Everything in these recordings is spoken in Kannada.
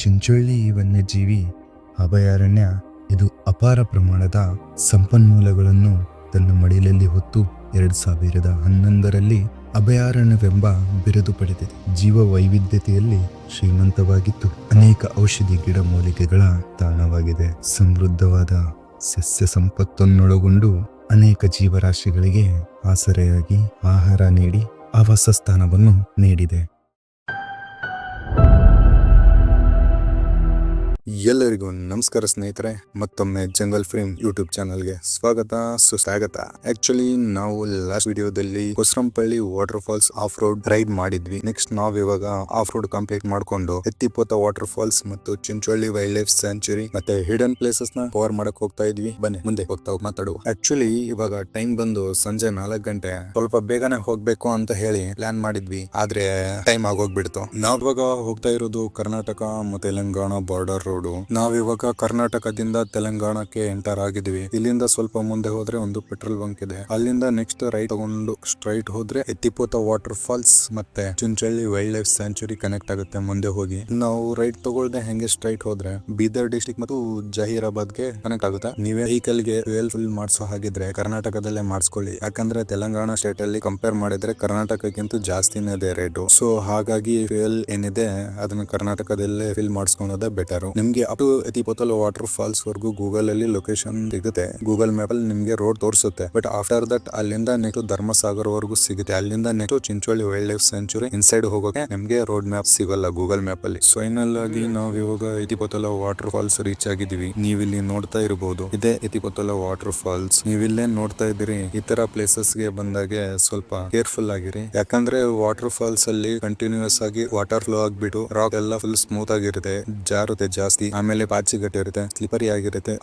ಚಿಂಚೊಳ್ಳಿ ವನ್ಯಜೀವಿ ಅಭಯಾರಣ್ಯ ಇದು ಅಪಾರ ಪ್ರಮಾಣದ ಸಂಪನ್ಮೂಲಗಳನ್ನು ತನ್ನ ಮಡಿಲಲ್ಲಿ ಹೊತ್ತು ಎರಡು ಸಾವಿರದ ಹನ್ನೊಂದರಲ್ಲಿ ಅಭಯಾರಣ್ಯವೆಂಬ ಬಿರುದು ಪಡೆದಿದೆ. ಜೀವ ವೈವಿಧ್ಯತೆಯಲ್ಲಿ ಶ್ರೀಮಂತವಾಗಿದ್ದು ಅನೇಕ ಔಷಧಿ ಗಿಡಮೂಲಿಕೆಗಳ ತಾಣವಾಗಿದೆ. ಸಮೃದ್ಧವಾದ ಸಸ್ಯ ಸಂಪತ್ತನ್ನೊಳಗೊಂಡು ಅನೇಕ ಜೀವರಾಶಿಗಳಿಗೆ ಆಸರೆಯಾಗಿ ಆಹಾರ ನೀಡಿ ಆವಾಸ ಸ್ಥಾನವನ್ನು ನೀಡಿದೆ. ಎಲ್ಲರಿಗೂ ನಮಸ್ಕಾರ ಸ್ನೇಹಿತರೆ, ಮತ್ತೊಮ್ಮೆ ಜಂಗಲ್ ಫ್ರೇಮ್ ಯೂಟ್ಯೂಬ್ ಚಾನಲ್ಗೆ ಸ್ವಾಗತ, ಸುಸ್ವಾಗತ. ಆಕ್ಚುಲಿ ನಾವು ಲಾಸ್ಟ್ ವಿಡಿಯೋದಲ್ಲಿ Kosarampalli water falls off road ride ಮಾಡಿದ್ವಿ. ನೆಕ್ಸ್ಟ್ ನಾವ್ ಇವಾಗ ಆಫ್ ರೋಡ್ ಕಂಪ್ಲೀಟ್ ಮಾಡ್ಕೊಂಡು ಎತ್ತಿಪೋತ ವಾಟರ್ ಫಾಲ್ಸ್ ಮತ್ತು ಚಿಂಚೋಳ್ಳಿ ವೈಲ್ಡ್ ಲೈಫ್ ಸ್ಯಾಂಚುರಿ ಮತ್ತೆ ಹಿಡನ್ ಪ್ಲೇಸಸ್ನ ಕವರ್ ಮಾಡಕ್ ಹೋಗ್ತಾ ಇದ್ವಿ. ಬನ್ನಿ, ಮುಂದೆ ಹೋಗ್ತಾ ಮಾತಾಡುವ. ಆಕ್ಚುಲಿ ಇವಾಗ ಟೈಮ್ ಬಂದು ಸಂಜೆ ನಾಲ್ಕು ಗಂಟೆ. ಸ್ವಲ್ಪ ಬೇಗನೆ ಹೋಗ್ಬೇಕು ಅಂತ ಹೇಳಿ ಪ್ಲಾನ್ ಮಾಡಿದ್ವಿ. ಆದ್ರೆ ಟೈಮ್ ಆಗೋಗ್ಬಿಡ್ತು. ನಾವ್ ಇವಾಗ ಹೋಗ್ತಾ ಇರೋದು ಕರ್ನಾಟಕ ಮತ್ತೆ ತೆಲಂಗಾಣ ಬಾರ್ಡರ್ ರೋಡ್ ನಾವಿವಾಗ ಕರ್ನಾಟಕದಿಂದ ತೆಲಂಗಾಣಕ್ಕೆ ಎಂಟರ್ ಆಗಿದ್ವಿ. ಇಲ್ಲಿಂದ ಸ್ವಲ್ಪ ಮುಂದೆ ಹೋದ್ರೆ ಒಂದು ಪೆಟ್ರೋಲ್ ಬಂಕ್ ಇದೆ. ಅಲ್ಲಿಂದ ನೆಕ್ಸ್ಟ್ ರೈಟ್ ತಗೊಂಡು ಸ್ಟ್ರೈಟ್ ಹೋದ್ರೆ ಎತ್ತಿಪೋತ ವಾಟರ್ ಫಾಲ್ಸ್ ಮತ್ತೆ Chunchalli wild life sanctuary connect ಆಗುತ್ತೆ ಮುಂದೆ ಹೋಗಿ. ನಾವು ರೈಟ್ ತಗೊಳ್ದೆ ಹೆಂಗೆ ಸ್ಟ್ರೈಟ್ ಹೋದ್ರೆ ಬೀದರ್ ಡಿಸ್ಟಿಕ್ ಮತ್ತು ಜಹೀರಾಬಾದ್ಗೆ ಕನೆಕ್ಟ್ ಆಗುತ್ತೆ. ನೀವೇ ವೆಹಿಕಲ್ಗೆ ಫ್ಯೂಯಲ್ ಫುಲ್ ಮಾಡಿಸೋ ಹಾಗಿದ್ರೆ ಕರ್ನಾಟಕದಲ್ಲೇ ಮಾಡಿಸ್ಕೊಳ್ಳಿ. ಯಾಕಂದ್ರೆ ತೆಲಂಗಾಣ ಸ್ಟೇಟ್ ಅಲ್ಲಿ ಕಂಪೇರ್ ಮಾಡಿದ್ರೆ ಕರ್ನಾಟಕಕ್ಕಿಂತ ಜಾಸ್ತಿನೇ ಇದೆ ರೇಟು ಸೊ ಹಾಗಾಗಿ ಫ್ಯೂಯಲ್ ಏನಿದೆ ಅದನ್ನ ಕರ್ನಾಟಕದಲ್ಲೇ ಫಿಲ್ ಮಾಡಿಸ್ಕೊಳೋದೇ ಬೆಟರ್ ನಿಮ್ಗೆ ಅಪ್ ಟು ವಾಟರ್ ಫಾಲ್ಸ್ ವರೆಗೂ ಗೂಗಲ್ ಅಲ್ಲಿ ಲೊಕೇಶನ್ ಸಿಗುತ್ತೆ. ಗೂಗಲ್ ಮ್ಯಾಪ್ ಅಲ್ಲಿ ನಿಮ್ಗೆ ರೋಡ್ ತೋರಿಸುತ್ತೆ. ಬಟ್ ಆಫ್ಟರ್ ದಟ್ ಅಲ್ಲಿಂದ ನೆಕ್ಸ್ಟ್ ಧರ್ಮಸಾಗರ್ ವರೆಗೂ ಸಿಗುತ್ತೆ. ಅಲ್ಲಿಂದ next Chincholi wildlife sanctuary inside ಹೋಗೋಕೆ ನಿಮ್ಗೆ ರೋಡ್ ಮ್ಯಾಪ್ ಸಿಗಲ್ಲ ಗೂಗಲ್ ಮ್ಯಾಪ್ ಅಲ್ಲಿ. ಫೈನಲ್ ಆಗಿ ನಾವು ಇವಾಗ ಎತಿಪೋತಲ ವಾಟರ್ ಫಾಲ್ಸ್ ರೀಚ್ ಆಗಿದೀವಿ ನೀವು ಇಲ್ಲಿ ನೋಡ್ತಾ ಇರಬಹುದು ಇದೇ ಎತಿಪೋತಲ ವಾಟರ್ ಫಾಲ್ಸ್ ನೀವಿಲ್ಲೇ ನೋಡ್ತಾ ಇದ್ದೀರಿ. ಈ ತರ ಪ್ಲೇಸಸ್ಗೆ ಬಂದಾಗೆ ಸ್ವಲ್ಪ ಕೇರ್ಫುಲ್ ಆಗಿರಿ. ಯಾಕಂದ್ರೆ ವಾಟರ್ ಫಾಲ್ಸ್ ಅಲ್ಲಿ ಕಂಟಿನ್ಯೂಸ್ ಆಗಿ ವಾಟರ್ ಫ್ಲೋ ಆಗ್ಬಿಟ್ಟು ರಾಕ್ ಎಲ್ಲ ಫುಲ್ ಸ್ಮೂತ್ ಆಗಿರುತ್ತೆ. ಜಾರುತ್ತೆ ಜಾಸ್ತಿ. ಆಮೇಲೆ ಪಾಚಿ ಗಟ್ಟಿ ಇರುತ್ತೆ ಸ್ಲಿಪರಿ ಆಗಿರುತ್ತೆ.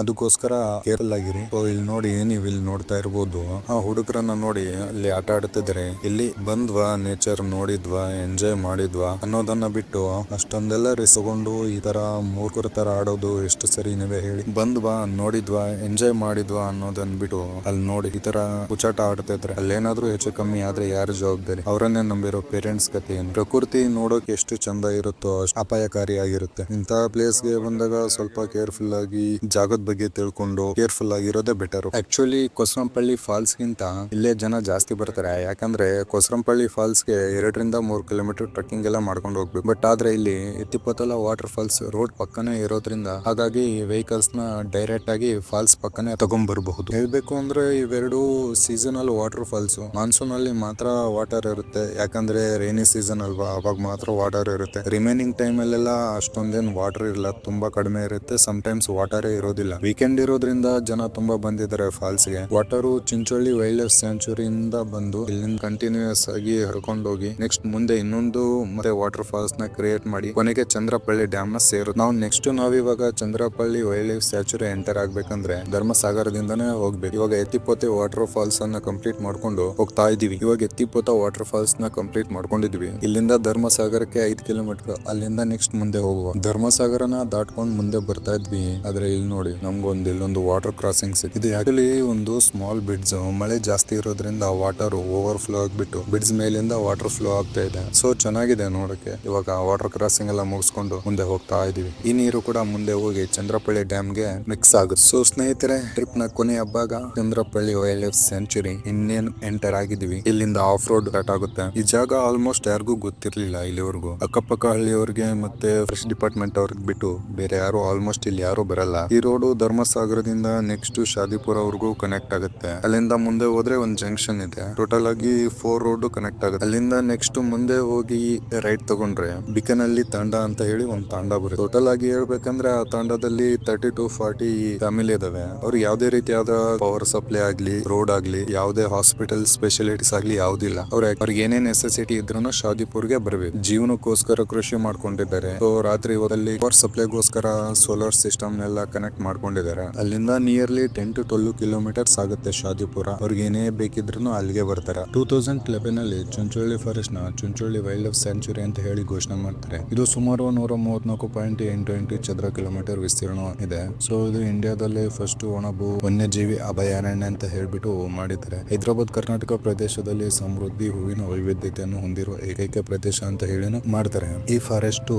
ಅದಕ್ಕೋಸ್ಕರ ಕೇರ್ಫುಲ್ ಆಗಿರಿ. ಇಲ್ಲಿ ನೋಡಿ ನೀವು ಇಲ್ಲಿ ನೋಡ್ತಾ ಇರ್ಬೋದು. ಆ ಹುಡುಗರನ್ನ ನೋಡಿ ಅಲ್ಲಿ ಆಟ ಆಡ್ತಿದ್ರೆ. ಇಲ್ಲಿ ಬಂದ್ವಾ ನೇಚರ್ ನೋಡಿದ್ವಾ ಎಂಜಾಯ್ ಮಾಡಿದ್ವಾ ಅನ್ನೋದನ್ನ ಬಿಟ್ಟು ಅಷ್ಟೊಂದೆಲ್ಲ ರಿಸ್ಕ್ ತಗೊಂಡು ಈ ತರ ಮೂರ್ಖರ ತರ ಆಡೋದು ಎಷ್ಟು ಸರಿ ನೀವೇ ಹೇಳಿ. ಬಂದ್ವಾ, ನೋಡಿದ್ವಾ ಎಂಜಾಯ್ ಮಾಡಿದ್ವಾ ಅನ್ನೋದನ್ನ ಬಿಟ್ಟು ಅಲ್ಲಿ ನೋಡಿ ಈ ತರ ಹುಚ್ಚಾಟ ಆಡ್ತಾ ಇದ್ರೆ ಅಲ್ಲೇನಾದ್ರೂ ಹೆಚ್ಚು ಕಮ್ಮಿ ಆದ್ರೆ ಯಾರು ಜವಾಬ್ದಾರಿ? ಅವರನ್ನೇ ನಂಬಿರೋ ಪೇರೆಂಟ್ಸ್ ಕಥೆ ಪ್ರಕೃತಿ ನೋಡೋಕೆ ಎಷ್ಟು ಚಂದ ಇರುತ್ತೋ ಅಷ್ಟು ಅಪಾಯಕಾರಿಯಾಗಿರುತ್ತೆ. ಇಂತಹ ಪ್ಲೇಸ್ ಗೆ ಬಂದಾಗ ಸ್ವಲ್ಪ ಕೇರ್ಫುಲ್ ಆಗಿ ಜಾಗದ ಬಗ್ಗೆ ತಿಳ್ಕೊಂಡು ಕೇರ್ಫುಲ್ ಆಗಿರೋದೇ ಬೆಟರ್ ಆಕ್ಚುಲಿ ಕೊಸರಂಪಳ್ಳಿ ಫಾಲ್ಸ್ ಗಿಂತ ಇಲ್ಲೇ ಜನ ಜಾಸ್ತಿ ಬರ್ತಾರೆ. ಯಾಕಂದ್ರೆ ಕೊಸರಂಪಳ್ಳಿ ಫಾಲ್ಸ್ಗೆ ಎರಡರಿಂದ ಮೂರು ಕಿಲೋಮೀಟರ್ ಟ್ರಕ್ಕಿಂಗ್ ಎಲ್ಲ ಮಾಡ್ಕೊಂಡು ಹೋಗ್ಬೇಕು. ಬಟ್ ಆದ್ರೆ ಇಲ್ಲಿ ಎತ್ತಿಪತ್ತಲ ವಾಟರ್ ಫಾಲ್ಸ್ ರೋಡ್ ಪಕ್ಕನೇ ಇರೋದ್ರಿಂದ ಹಾಗಾಗಿ ವೆಹಿಕಲ್ಸ್ನ ಡೈರೆಕ್ಟ್ ಆಗಿ ಫಾಲ್ಸ್ ಪಕ್ಕನೆ ತಗೊಂಡ್ ಬರಬಹುದು ಹೇಳ್ಬೇಕು ಅಂದ್ರೆ ಇವೆರಡು ಸೀಸನಲ್ ವಾಟರ್ ಫಾಲ್ಸ್ ಮಾನ್ಸೂನ್ ಅಲ್ಲಿ ಮಾತ್ರ ವಾಟರ್ ಇರುತ್ತೆ. ಯಾಕಂದ್ರೆ ರೈನಿ ಸೀಸನ್ ಅಲ್ವಾ? ಅವಾಗ ಮಾತ್ರ ವಾಟರ್ ಇರುತ್ತೆ. ರಿಮೈನಿಂಗ್ ಟೈಮ್ ಅಲ್ಲೆಲ್ಲ ಅಷ್ಟೊಂದೇನು ವಾಟರ್ ಇರಲ್ಲ ತುಂಬಾ ಕಡಿಮೆ ಇರುತ್ತೆ. ಸಮ್ ಟೈಮ್ಸ್ ವಾಟರೇ ಇರೋದಿಲ್ಲ. ವೀಕೆಂಡ್ ಇರೋದ್ರಿಂದ ಜನ ತುಂಬಾ ಬಂದಿದ್ದಾರೆ ಫಾಲ್ಸ್ಗೆ. ವಾಟರು ಚಿಂಚೋಳಿ ವೈಲ್ಡ್ ಲೈಫ್ ಸ್ಯಾಂಚುರಿಯಿಂದ ಬಂದು ಇಲ್ಲಿಂದ ಕಂಟಿನ್ಯೂಸ್ ಆಗಿ ಹರ್ಕೊಂಡು ಹೋಗಿ ನೆಕ್ಸ್ಟ್ ಮುಂದೆ ಇನ್ನೊಂದು ಮತ್ತೆ ವಾಟರ್ ಫಾಲ್ಸ್ನ ಕ್ರಿಯೇಟ್ ಮಾಡಿ, ಕೊನೆಗೆ ಚಂದ್ರಪಳ್ಳಿ ಡ್ಯಾಮ್ನ ಸೇರುತ್ತೆ ನಾವು ನೆಕ್ಸ್ಟ್ ನಾವಿವಾಗ Chandrapalli wild life sanctuary enter ಆಗ್ಬೇಕಂದ್ರೆ ಧರ್ಮಸಾಗರದಿಂದನೇ ಹೋಗ್ಬೇಕು. ಇವಾಗ ಎತ್ತಿಪೋತೆ ವಾಟರ್ ಫಾಲ್ಸ್ ಅನ್ನ ಕಂಪ್ಲೀಟ್ ಮಾಡ್ಕೊಂಡು ಹೋಗ್ತಾ ಇದೀವಿ ಇವಾಗ ಎತ್ತಿಪೋತ ವಾಟರ್ ಫಾಲ್ಸ್ನ ಕಂಪ್ಲೀಟ್ ಮಾಡ್ಕೊಂಡಿದ್ವಿ ಇಲ್ಲಿಂದ ಧರ್ಮಸಾಗರಕ್ಕೆ ಐದು ಕಿಲೋಮೀಟರ್ ಅಲ್ಲಿಂದ ನೆಕ್ಸ್ಟ್ ಮುಂದೆ ಹೋಗುವ. ಧರ್ಮಸಾಗರನ ದಾಟ್ಕೊಂಡು ಮುಂದೆ ಬರ್ತಾ ಇದ್ವಿ. ಆದ್ರೆ ಇಲ್ಲಿ ನೋಡಿ, ನಮ್ಗೊಂದು ಇಲ್ಲೊಂದು ವಾಟರ್ ಕ್ರಾಸಿಂಗ್ ಸಿಕ್ ಇದು ಆಕ್ಚುಲಿ ಒಂದು ಸ್ಮಾಲ್ ಬಿಡ್ಸ್ ಮಳೆ ಜಾಸ್ತಿ ಇರೋದ್ರಿಂದ ವಾಟರ್ ಓವರ್ ಫ್ಲೋ ಆಗ್ಬಿಟ್ಟು ಬಿಡ್ಸ್ ಮೇಲಿಂದ ವಾಟರ್ ಫ್ಲೋ ಆಗ್ತಾ ಇದೆ. ಸೊ ಚೆನ್ನಾಗಿದೆ ನೋಡಕ್ಕೆ ಇವಾಗ ವಾಟರ್ ಕ್ರಾಸಿಂಗ್ ಎಲ್ಲ ಮುಗಿಸ್ಕೊಂಡು ಮುಂದೆ ಹೋಗ್ತಾ ಇದೀವಿ. ಈ ನೀರು ಕೂಡ ಮುಂದೆ ಹೋಗಿ ಚಂದ್ರಪಳ್ಳಿ ಡ್ಯಾಮ್ಗೆ ಮಿಕ್ಸ್ ಆಗುತ್ತೆ. ಸೊ ಸ್ನೇಹಿತರೆ ಟ್ರಿಪ್ನ ಕೊನೆ ಹಬ್ಬಾಗ ಚಂದ್ರಪಳ್ಳಿ ವೈಲ್ಡ್ ಲೈಫ್ ಸೆಂಚುರಿ ಇನ್ನೇನು ಎಂಟರ್ ಆಗಿದೀವಿ ಇಲ್ಲಿಂದ ಆಫ್ ರೋಡ್ ಸ್ಟಾರ್ಟ್ ಆಗುತ್ತೆ. ಈ ಜಾಗ ಆಲ್ಮೋಸ್ಟ್ ಯಾರಿಗೂ ಗೊತ್ತಿರ್ಲಿಲ್ಲ ಇಲ್ಲಿವರೆಗೂ. ಅಕ್ಕಪಕ್ಕ ಹಳ್ಳಿಯವರಿಗೆ ಮತ್ತೆ ಫ್ರೆಶ್ ಡಿಪಾರ್ಟ್ಮೆಂಟ್ ಅವ್ರಿಗೆ ಬಿಟ್ಟು ಬೇರೆ ಯಾರು ಆಲ್ಮೋಸ್ಟ್ ಇಲ್ಲಿ ಯಾರು ಬರಲ್ಲ. ಈ ರೋಡು ಧರ್ಮಸಾಗರದಿಂದ ನೆಕ್ಸ್ಟ್ ಶಾದಿಪುರ ಅವ್ರಿಗೂ ಕನೆಕ್ಟ್ ಆಗುತ್ತೆ. ಅಲ್ಲಿಂದ ಮುಂದೆ ಹೋದ್ರೆ ಒಂದ್ ಜಂಕ್ಷನ್ ಇದೆ. ಟೋಟಲ್ ಆಗಿ ಫೋರ್ ರೋಡ್ ಕನೆಕ್ಟ್ ಆಗುತ್ತೆ. ಅಲ್ಲಿಂದ ನೆಕ್ಸ್ಟ್ ಮುಂದೆ ಹೋಗಿ ರೈಟ್ ತಗೊಂಡ್ರೆ ಬಿಕನಲ್ಲಿ ತಾಂಡ ಅಂತ ಹೇಳಿ ಒಂದು ತಾಂಡ ಬರುತ್ತೆ. ಟೋಟಲ್ ಆಗಿ ಹೇಳ್ಬೇಕಂದ್ರೆ ಆ ತಾಂಡದಲ್ಲಿ ತರ್ಟಿ ಟು ಫಾರ್ಟಿ ಫ್ಯಾಮಿಲಿ ಇದಾವೆ. ಅವ್ರು ಯಾವ್ದೇ ರೀತಿಯಾದ ಪವರ್ ಸಪ್ಲೈ ಆಗ್ಲಿ ರೋಡ್ ಆಗ್ಲಿ, ಯಾವುದೇ ಹಾಸ್ಪಿಟಲ್ ಸ್ಪೆಷಾಲಿಟೀಸ್ ಆಗ್ಲಿ ಯಾವ್ದಿಲ್ಲ. ಅವ್ರ ಅವ್ರಿಗೆ ಏನೇ ನೆಸೆಸಿಟಿ ಇದ್ರೂ ಶಾದಿಪುರ್ಗೆ ಬರಬೇಕು. ಜೀವನಕ್ಕೋಸ್ಕರ ಕೃಷಿ ಮಾಡ್ಕೊಂಡಿದ್ದಾರೆ. ರಾತ್ರಿ ಹೋದಲ್ಲಿ ಸಪ್ಲೈಗೋಸ್ಕರ ಸೋಲಾರ್ ಸಿಸ್ಟಮ್ ಎಲ್ಲ ಕನೆಕ್ಟ್ ಮಾಡ್ಕೊಂಡಿದ್ದಾರೆ. ಅಲ್ಲಿಂದ nearly ten to twelve kilometres ಆಗುತ್ತೆ ಶಾದಿಪುರ. ಅವ್ರಿಗೆ ಏನೇ ಬೇಕಿದ್ರು ಅಲ್ಲಿಗೆ ಬರ್ತಾರೆ. ಟೂ ತೌಸಂಡ್ ಲೆವೆನ್ ಅಲ್ಲಿ ಚುಂಚೋಳಿ ಫಾರೆಸ್ಟ್ನ ಚುಂಚೋಳಿ ವೈಲ್ಡ್ ಲೈಫ್ ಸ್ಯಾಂಚುರಿ ಅಂತ ಹೇಳಿ ಘೋಷಣೆ ಮಾಡ್ತಾರೆ. ಇದು ಸುಮಾರು ನೂರ ಮೂವತ್ನಾಲ್ಕು ಪಾಯಿಂಟ್ ಎಂಟು ಎಂಟು ಚದರ ಕಿಲೋಮೀಟರ್ ವಿಸ್ತೀರ್ಣ ಇದೆ. ಸೊ ಇದು ಇಂಡಿಯಾದಲ್ಲಿ ಫಸ್ಟ್ ಒಣಬು ವನ್ಯಜೀವಿ ಅಭಯಾರಣ್ಯ ಅಂತ ಹೇಳ್ಬಿಟ್ಟು ಮಾಡಿದ್ದಾರೆ. ಹೈದರಾಬಾದ್, ಕರ್ನಾಟಕ ಪ್ರದೇಶದಲ್ಲಿ ಸಮೃದ್ಧಿ, ಹೂವಿನ ವೈವಿಧ್ಯತೆಯನ್ನು ಹೊಂದಿರುವ ಏಕೈಕ ಪ್ರದೇಶ ಅಂತ ಹೇಳಿ ಮಾಡ್ತಾರೆ. ಈ ಫಾರೆಸ್ಟ್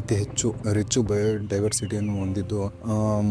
ಅತಿ ಹೆಚ್ಚು ರಿಚ್ ಬಯೋಡೈವರ್ಸಿಟಿಯನ್ನು ಹೊಂದಿದ್ದು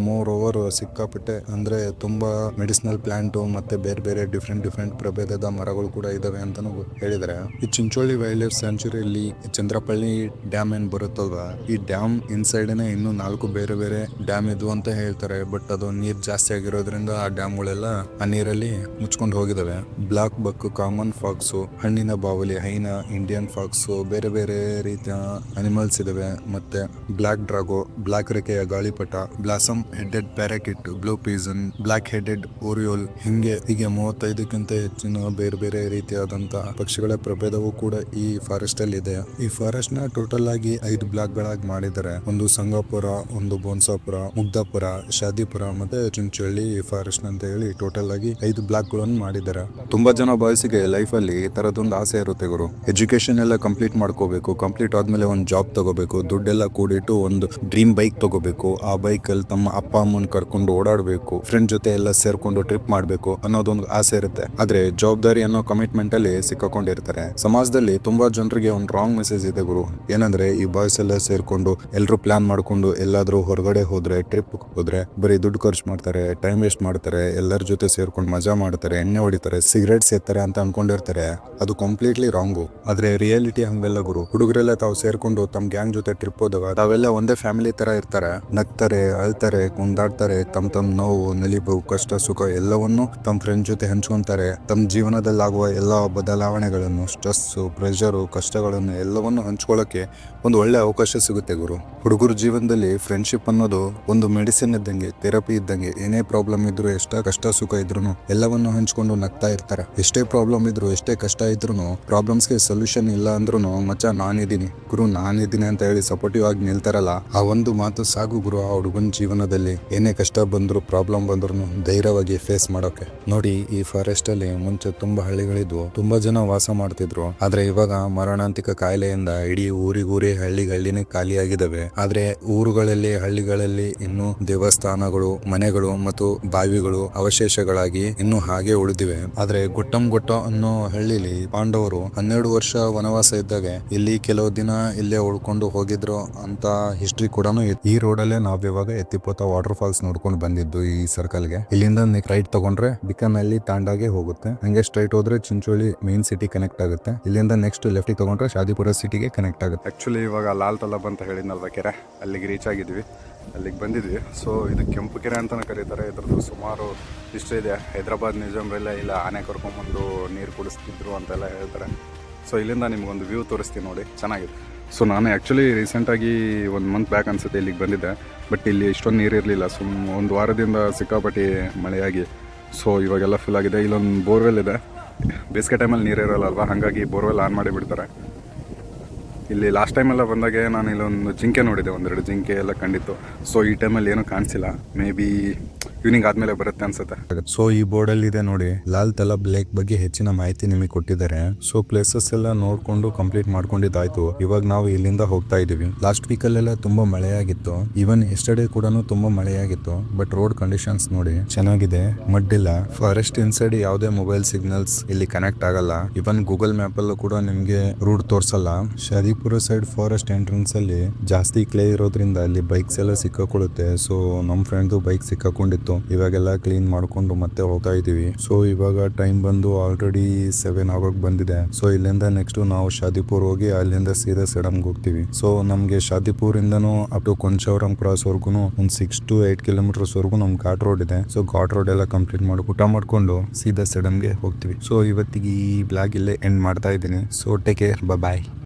ಮೋರ್ ಓವರ್ ಸಿಕ್ಕಾಪಟ್ಟೆ ಅಂದ್ರೆ ತುಂಬಾ ಮೆಡಿಸಿನಲ್ ಪ್ಲಾಂಟ್ ಮತ್ತೆ ಬೇರೆ ಬೇರೆ ಡಿಫ್ರೆಂಟ್ ಡಿಫ್ರೆಂಟ್ ಪ್ರಭೇದದ ಮರಗಳು ಕೂಡ ಇದಾವೆ ಅಂತಾನೂ ಹೇಳಿದರೆ. ಈ ಚಿಂಚೋಳಿ ವೈಲ್ಡ್ ಲೈಫ್ ಸ್ಯಾಂಚುರಿಯಲ್ಲಿ ಚಂದ್ರಪಳ್ಳಿ ಡ್ಯಾಮ್ ಏನ್ ಬರುತ್ತಲ್ವಾ, ಈ ಡ್ಯಾಮ್ ಇನ್ಸೈಡ್ ಇನ್ನು ನಾಲ್ಕು ಬೇರೆ ಬೇರೆ ಡ್ಯಾಮ್ ಇದ್ವು ಅಂತ ಹೇಳ್ತಾರೆ. ಬಟ್ ಅದು ನೀರ್ ಜಾಸ್ತಿ ಆಗಿರೋದ್ರಿಂದ ಆ ಡ್ಯಾಮ್ಗಳೆಲ್ಲ ಆ ನೀರಲ್ಲಿ ಮುಚ್ಕೊಂಡು ಹೋಗಿದಾವೆ. ಬ್ಲಾಕ್ ಬಕ್ ಕಾಮನ್ ಫಾಕ್ಸ್ ಹಣ್ಣಿನ ಬಾವಲಿ, ಹೈನ ಇಂಡಿಯನ್ ಫಾಕ್ಸ್ ಬೇರೆ ಬೇರೆ ರೀತಿಯ ಅನಿಮಲ್ಸ್ ಇದಾವೆ. ಮತ್ತೆ ಬ್ಲಾಕ್ ಡ್ರಾಗೋ ಬ್ಲಾಕ್ ರೆಕೆಯ ಗಾಳಿಪಟ, blossom headed parakeet, blue pigeon black headed oriole, ಹಿಂಗೆ ಹೀಗೆ ಮೂವತ್ತೈದಕ್ಕಿಂತ ಹೆಚ್ಚಿನ ಬೇರೆ ಬೇರೆ ರೀತಿಯಾದಂತಹ ಪಕ್ಷಿಗಳ ಪ್ರಭೇದವು ಕೂಡ ಈ ಫಾರೆಸ್ಟ್ ಅಲ್ಲಿ ಇದೆ ಈ ಫಾರೆಸ್ಟ್ನ ಟೋಟಲ್ ಆಗಿ ಐದು ಬ್ಲಾಕ್ ಗಳಾಗಿ ಮಾಡಿದ್ದಾರೆ. ಒಂದು ಸಂಗಾಪುರ, ಒಂದು ಬೋನ್ಸಾಪುರ ಮುಗ್ದಾಪುರ ಶಾದಿಪುರ ಮತ್ತೆ ಚುಂಚಳ್ಳಿ ಫಾರೆಸ್ಟ್ ಅಂತ ಹೇಳಿ ಟೋಟಲ್ ಆಗಿ ಐದು ಬ್ಲಾಕ್ಗಳನ್ನು ಮಾಡಿದ್ದಾರೆ. ತುಂಬಾ ಜನ ಬಾಯ್ಸಿಗೆ ಲೈಫ್ ಅಲ್ಲಿ ಈ ತರದೊಂದು ಆಸೆ ಇರುತ್ತೆ ಗುರು. ಎಜುಕೇಶನ್ ಎಲ್ಲ ಕಂಪ್ಲೀಟ್ ಮಾಡ್ಕೋಬೇಕು, ಕಂಪ್ಲೀಟ್ ಆದ್ಮೇಲೆ ಒಂದು ಜಾಬ್ ತಗೋಬೇಕು, ದುಡ್ಡೆಲ್ಲ ಕೂಡಿಟ್ಟು ಒಂದು ಡ್ರೀಮ್ ಬೈಕ್ ತಗೋಬೇಕು. ಆ ಬೈಕ್ ಅಲ್ಲಿ ತಮ್ಮ ಅಪ್ಪ, ಅಮ್ಮನ ಕರ್ಕೊಂಡು ಓಡಾಡಬೇಕು. ಫ್ರೆಂಡ್ ಜೊತೆ ಎಲ್ಲ ಸೇರ್ಕೊಂಡು ಟ್ರಿಪ್ ಮಾಡಬೇಕು ಅನ್ನೋದೊಂದು ಆಸೆ ಇರುತ್ತೆ. ಆದ್ರೆ ಜವಾಬ್ದಾರಿ ಅನ್ನೋ ಕಮಿಟ್ಮೆಂಟ್ ಅಲ್ಲಿ ಸಿಕ್ಕೊಂಡಿರ್ತಾರೆ ಸಮಾಜದಲ್ಲಿ ತುಂಬಾ ಜನರಿಗೆ ಒಂದು ರಾಂಗ್ ಮೆಸೇಜ್ ಇದೆ ಗುರು. ಏನಂದ್ರೆ ಈ ಬಾಯ್ಸ್ ಎಲ್ಲ ಸೇರ್ಕೊಂಡು ಎಲ್ಲರೂ ಪ್ಲಾನ್ ಮಾಡ್ಕೊಂಡು ಎಲ್ಲಾದ್ರೂ ಹೊರಗಡೆ ಹೋದ್ರೆ ಟ್ರಿಪ್ ಹೋದ್ರೆ ಬರೀ ದುಡ್ಡು ಖರ್ಚು ಮಾಡ್ತಾರೆ ಟೈಮ್ ವೇಸ್ಟ್ ಮಾಡ್ತಾರೆ, ಎಲ್ಲರ ಜೊತೆ ಸೇರ್ಕೊಂಡು ಮಜಾ ಮಾಡ್ತಾರೆ, ಎಣ್ಣೆ ಹೊಡಿತಾರೆ ಸಿಗರೇಟ್ ಸೇರ್ತಾರೆ ಅಂತ ಅನ್ಕೊಂಡಿರ್ತಾರೆ. ಅದು ಕಂಪ್ಲೀಟ್ಲಿ ರಾಂಗು ಆದ್ರೆ ರಿಯಾಲಿಟಿ ಹಂಗೆಲ್ಲ ಗುರು. ಹುಡುಗರೆಲ್ಲ ತಾವು ಸೇರ್ಕೊಂಡು ತಮ್ಮ ಗ್ಯಾಂಗ್ ಜೊತೆ ಟ್ರಿಪ್ ಹೋದಾಗ ತಾವೆಲ್ಲ ಒಂದೇ ತರ ಇರ್ತಾರೆ. ನಗ್ತಾರೆ, ಅಳ್ತಾರೆ, ಕುಂದಾಡ್ತಾರೆ ತಮ್ಮ ತಮ್ಮ ನೋವು ನಲಿಬು ಕಷ್ಟ, ಸುಖ ಎಲ್ಲವನ್ನು ತಮ್ಮ ಫ್ರೆಂಡ್ ಜೊತೆ ಹಂಚ್ಕೊಂತಾರೆ. ತಮ್ಮ ಜೀವನದಲ್ಲಿ ಆಗುವ ಎಲ್ಲ ಬದಲಾವಣೆಗಳನ್ನು ಸ್ಟ್ರೆಸ್ ಪ್ರೆಷರು ಕಷ್ಟಗಳನ್ನು ಎಲ್ಲವನ್ನು ಹಂಚ್ಕೊಳ್ಳೋಕೆ ಒಂದು ಒಳ್ಳೆ ಅವಕಾಶ ಸಿಗುತ್ತೆ ಗುರು. ಹುಡುಗರ ಜೀವನದಲ್ಲಿ ಫ್ರೆಂಡ್ಶಿಪ್ ಅನ್ನೋದು ಒಂದು ಮೆಡಿಸಿನ್ ಇದ್ದಂಗೆ ಥೆರಪಿ ಇದ್ದಂಗೆ, ಏನೇ ಪ್ರಾಬ್ಲಮ್ ಇದ್ರು ಎಷ್ಟೇ ಕಷ್ಟ, ಸುಖ ಇದ್ರು ಎಲ್ಲವನ್ನು ಹಂಚ್ಕೊಂಡು ನಗ್ತಾ ಇರ್ತಾರೆ. ಎಷ್ಟೇ ಪ್ರಾಬ್ಲಮ್ ಇದ್ರು, ಎಷ್ಟೇ ಕಷ್ಟ ಇದ್ರು ಪ್ರಾಬ್ಲಮ್ಸ್ಗೆ ಸೊಲ್ಯೂಷನ್ ಇಲ್ಲ ಅಂದ್ರೂ ಮಚ್ಚ, ನಾನಿದ್ದೀನಿ. ಗುರು, ನಾನಿದ್ದೀನಿ ಅಂತ ಹೇಳಿ ಸಪೋರ್ಟಿವ್ ಆಗಿ ನಿಲ್ತಾರಲ್ಲ ಆ ಒಂದು ಮಾತು ಸಾಗು ಗುರು, ಆ ಹುಡುಗನ ಜೀವನದಲ್ಲಿ ಏನೇ ಕಷ್ಟ ಬಂದ್ರು ಪ್ರಾಬ್ಲಮ್ ಬಂದ್ರು ಧೈರ್ಯವಾಗಿ ಫೇಸ್ ಮಾಡೋಕೆ. ನೋಡಿ, ಈ ಫಾರೆಸ್ಟ್ ಅಲ್ಲಿ ಮುಂಚೆ ತುಂಬಾ ಹಳ್ಳಿಗಳಿದ್ವು, ತುಂಬಾ ಜನ ವಾಸ ಮಾಡ್ತಿದ್ರು. ಆದ್ರೆ ಇವಾಗ ಮರಣಾಂತಿಕ ಕಾಯಿಲೆಯಿಂದ ಇಡೀ ಊರಿಗೂರಿ ಹಳ್ಳಿ ಖಾಲಿಯಾಗಿದ್ದಾವೆ ಆದ್ರೆ ಊರುಗಳಲ್ಲಿ, ಹಳ್ಳಿಗಳಲ್ಲಿ ಇನ್ನು ದೇವಸ್ಥಾನಗಳು, ಮನೆಗಳು ಮತ್ತು ಬಾವಿಗಳು ಅವಶೇಷಗಳಾಗಿ ಇನ್ನು ಹಾಗೆ ಉಳಿದಿವೆ. ಆದ್ರೆ ಗುಟ್ಟಂ ಗುಟ್ಟ ಅನ್ನೋ ಹಳ್ಳಿಲಿ ಪಾಂಡವರು ಹನ್ನೆರಡು ವರ್ಷ ವನವಾಸ ಇದ್ದಾಗ, ಇಲ್ಲಿ ಕೆಲವು ದಿನ ಇಲ್ಲೇ ಉಳ್ಕೊಂಡು ಹೋಗಿದ್ರು ಅಂತ ಹಿಸ್ಟ್ರಿ ಕೂಡ ಈ ರೋಡಲ್ಲೇ ನಾವ್ ಇವಾಗ ಎತ್ತಿಪೋತ ವಾಟರ್ ಫಾಲ್ಸ್ ನೋಡ್ಕೊಂಡು ಬಂದಿದ್ದು ಈ ಸರ್ಕಲ್ಗೆ ಇಲ್ಲಿಂದ ರೈಟ್ ತಗೊಂಡ್ರೆ ಬಿಕನಹಳ್ಳಿ ತಾಂಡಾಗೆ ಹೋಗುತ್ತೆ. ಹಂಗೆ ಸ್ಟ್ರೈಟ್ ಹೋದ್ರೆ ಚಿಂಚೋಳಿ ಮೇನ್ ಸಿಟಿ ಕನೆಕ್ಟ್ ಆಗುತ್ತೆ. ಇಲ್ಲಿಂದ ನೆಕ್ಸ್ಟ್ ಲೆಫ್ಟ್ ತಗೊಂಡ್ರೆ ಶಾದಿಪುರ ಸಿಟಿಗೆ ಕನೆಕ್ಟ್ ಆಗುತ್ತೆ. ಆಕ್ಚುಲಿ ಇವಾಗ ಲಾಲ್ ತಲಬ್ ಅಂತ ಹೇಳಿದ್ನಲ್ವ ಕೆರೆ? ಅಲ್ಲಿಗೆ ರೀಚ್ ಆಗಿದ್ವಿ. ಅಲ್ಲಿಗೆ ಬಂದಿದ್ವಿ. ಸೊ ಇದು ಕೆಂಪು ಕೆರೆ ಅಂತಾನೆ ಕರೀತಾರೆ. ಇದ್ರದ್ದು ಸುಮಾರು ಹಿಸ್ಟ್ರಿ ಇದೆ. ಹೈದರಾಬಾದ್ ಮ್ಯೂಸಿಯಮ್ರೆಲ್ಲ ಇಲ್ಲ. ಆನೆ ಕರ್ಕೊಂಡ್ಬಂದು ನೀರು ಕುಡಿಸ್ತಿದ್ರು ಅಂತೆಲ್ಲ ಹೇಳ್ತಾರೆ. ಸೊ ಇಲ್ಲಿಂದ ನಿಮ್ಗೊಂದು ವ್ಯೂ ತೋರಿಸ್ತೀನಿ ನೋಡಿ. ಚೆನ್ನಾಗಿದೆ. ಸೊ ನಾನು ಆ್ಯಕ್ಚುಲಿ ರೀಸೆಂಟಾಗಿ ಒಂದು ಮಂತ್ ಬ್ಯಾಕ್ ಅನ್ಸುತ್ತೆ ಇಲ್ಲಿಗೆ ಬಂದಿದ್ದೆ. ಬಟ್ ಇಲ್ಲಿ ಇಷ್ಟೊಂದು ನೀರು ಇರಲಿಲ್ಲ. ಸುಮ್ ಒಂದು ವಾರದಿಂದ ಸಿಕ್ಕಾಪಟ್ಟಿ ಮಳೆಯಾಗಿ. ಸೊ ಇವಾಗೆಲ್ಲ ಫುಲ್ ಆಗಿದೆ. ಇಲ್ಲೊಂದು ಬೋರ್ವೆಲ್ ಇದೆ. ಬೇಸಿಗೆ ಟೈಮಲ್ಲಿ ನೀರು ಇರೋಲ್ಲ ಅಲ್ವಾ ಹಾಗಾಗಿ ಬೋರ್ವೆಲ್ ಆನ್ ಮಾಡಿ ಬಿಡ್ತಾರೆ. ಇಲ್ಲಿ ಲಾಸ್ಟ್ ಟೈಮೆಲ್ಲ ಬಂದಾಗೆ ನಾನು ಇಲ್ಲೊಂದು ಜಿಂಕೆ ನೋಡಿದೆ. ಒಂದೆರಡು ಜಿಂಕೆ ಎಲ್ಲ ಕಂಡಿತ್ತು. ಸೊ ಈ ಟೈಮಲ್ಲಿ ಏನೂ ಕಾಣಿಸಿಲ್ಲ. ಮೇ ಬಿ ಈವ್ನಿಂಗ್ ಆದ್ಮೇಲೆ ಬರುತ್ತೆ ಅನ್ಸುತ್ತೆ. ಸೊ ಈ ಬೋರ್ಡ್ ಅಲ್ಲಿ ಇದೆ ನೋಡಿ. ಲಾಲ್ ತಲಬ್ ಲೇಕ್ ಬಗ್ಗೆ ಹೆಚ್ಚಿನ ಮಾಹಿತಿ ನಿಮಗೆ ಕೊಟ್ಟಿದ್ದಾರೆ. ಸೊ ಪ್ಲೇಸಸ್ ಎಲ್ಲ ನೋಡ್ಕೊಂಡು ಕಂಪ್ಲೀಟ್ ಮಾಡ್ಕೊಂಡಿದ್ದಾಯ್ತು. ಇವಾಗ ನಾವು ಇಲ್ಲಿಂದ ಹೋಗ್ತಾ ಇದೀವಿ ಲಾಸ್ಟ್ ವೀಕ್ ಅಲ್ಲೆಲ್ಲ ತುಂಬಾ ಮಳೆಯಾಗಿತ್ತು. ಈವನ್ ಎಸ್ಟರ್ಡೇ ಕೂಡ ತುಂಬಾ ಮಳೆಯಾಗಿತ್ತು. ಬಟ್ ರೋಡ್ ಕಂಡೀಷನ್ಸ್ ನೋಡಿ ಚೆನ್ನಾಗಿದೆ. ಮಡ್ಡಿಲ್ಲ ಫಾರೆಸ್ಟ್ ಇನ್ಸೈಡ್ ಯಾವುದೇ ಮೊಬೈಲ್ ಸಿಗ್ನಲ್ಸ್ ಇಲ್ಲಿ ಕನೆಕ್ಟ್ ಆಗಲ್ಲ. ಇವನ್ ಗೂಗಲ್ ಮ್ಯಾಪ್ ಅಲ್ಲೂ ಕೂಡ ನಿಮ್ಗೆ ರೂಟ್ ತೋರ್ಸಲ್ಲ. ಶಾದಿಪುರ ಸೈಡ್ ಫಾರೆಸ್ಟ್ ಎಂಟ್ರೆನ್ಸ್ ಅಲ್ಲಿ ಜಾಸ್ತಿ ಕ್ಲೇ ಇರೋದ್ರಿಂದ ಅಲ್ಲಿ ಬೈಕ್ಸ್ ಎಲ್ಲ ಸಿಕ್ಕಾಕೊಳ್ಳುತ್ತೆ. ಸೊ ನಮ್ ಫ್ರೆಂಡ್ ಬೈಕ್ ಸಿಕ್ಕಾಕೊಂಡಿತ್ತು ಇವಾಗೆಲ್ಲ ಕ್ಲೀನ್ ಮಾಡ್ಕೊಂಡು ಮತ್ತೆ ಹೋಗ್ತಾ ಇದೀವಿ ಸೊ ಇವಾಗ ಟೈಮ್ ಬಂದು ಆಲ್ರೆಡಿ ಸೆವೆನ್ ಆಗೋಕ್ ಬಂದಿದೆ. ಸೊ ಇಲ್ಲಿಂದ ನೆಕ್ಸ್ಟ್ ನಾವು ಶಾದಿಪುರ್ ಹೋಗಿ ಅಲ್ಲಿಂದ ಸೀದಾ ಸೆಡಮ್ಗೆ ಹೋಗ್ತೀವಿ. ಸೊ ನಮ್ಗೆ ಶಾದಿಪುರ್ ಇಂದನು ಅಪ್ ಟು ಕೊಂಚವರಂ ಕ್ರಾಸ್ ವರ್ಗು ಒಂದ್ ಸಿಕ್ಸ್ ಟು ಏಟ್ ಕಿಲೋಮೀಟರ್ಸ್ ವರ್ಗು ನಮ್ ಘಾಟ್ ರೋಡ್ ಇದೆ. ಸೊ ಘಾಟ್ ರೋಡ್ ಎಲ್ಲ ಕಂಪ್ಲೀಟ್ ಮಾಡಿ, ಊಟ ಮಾಡ್ಕೊಂಡು ಸೀದಾ ಸೆಡಮ್ಗೆ ಹೋಗ್ತೀವಿ. ಸೊ ಇವತ್ತಿಗೆ ಈ ಬ್ಲಾಗ್ ಇಲ್ಲೇ ಎಂಡ್ ಮಾಡ್ತಾ ಇದ್ದೀನಿ. So take care bye